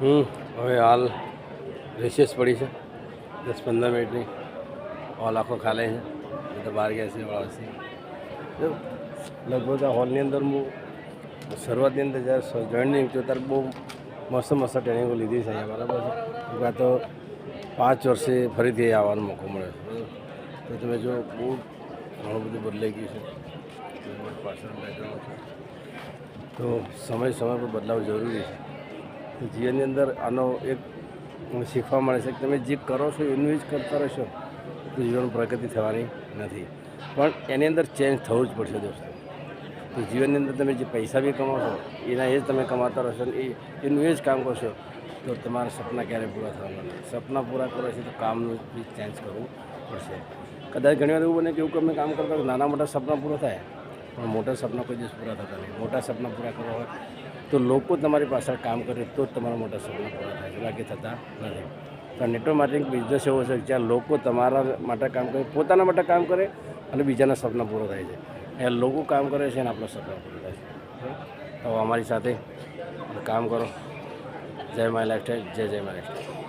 હમ, હવે હાલ રિસેસ પડી છે. દસ પંદર મિનિટની. હોલ આખો ખાલે છે. તો બહાર ગયા છે વાળાથી લગભગ આ હોલની અંદર હું શરૂઆતની અંદર જ્યારે જોઈન નહીં થયું, ત્યારે બહુ મસ્ત મસ્ત ટ્રેનિંગો લીધી છે અહીંયા, બરાબર છે. આ તો પાંચ વર્ષે ફરીથી આવવાનો મોકો મળ્યો છે તો તમે જો, બહુ ઘણું બધું બદલાઈ ગયું છે. તો સમય સમય પર બદલાવ જરૂરી છે. તો જીવનની અંદર આનો એક શીખવા મળે છે કે તમે જે કરો છો, એનું જ કરતા રહેશો, તો જીવન પ્રગતિ થવાની નથી. પણ એની અંદર ચેન્જ થવું જ પડશે દોસ્તો. તો જીવનની અંદર તમે જે પૈસા બી કમાશો એના એ જ તમે કમાતા રહેશો ને એ, એનું એ જ કામ કરશો, તો તમારા સપના ક્યારેય પૂરા થવાના નથી સપના પૂરા કરો છે તો કામનું બી ચેન્જ કરવું પડશે. કદાચ ઘણીવાર એવું બને કે એવું તમે કામ કરતા નાના મોટા સપના પૂરા થાય. પણ મોટા સપના કોઈ દિવસ પૂરા થતા નહીં. મોટા સપના પૂરા કરવા હોય તો લોકો તમારી પાછળ કામ કરે તો જ તમારા મોટા સપના પૂરા થાય છે. બાકી થતા નથી. પણ નેટવર્ક માર્કેટિંગ બિઝનેસ એવો છે જ્યાં લોકો તમારા માટે કામ કરે, પોતાના માટે કામ કરે અને બીજાના સપના પૂરા થાય છે. એ લોકો કામ કરે છે અને આપણા સપના પૂરા થાય છે. તો અમારી સાથે કામ કરો. જય માય લાઈફ જય જય માય લાઈફ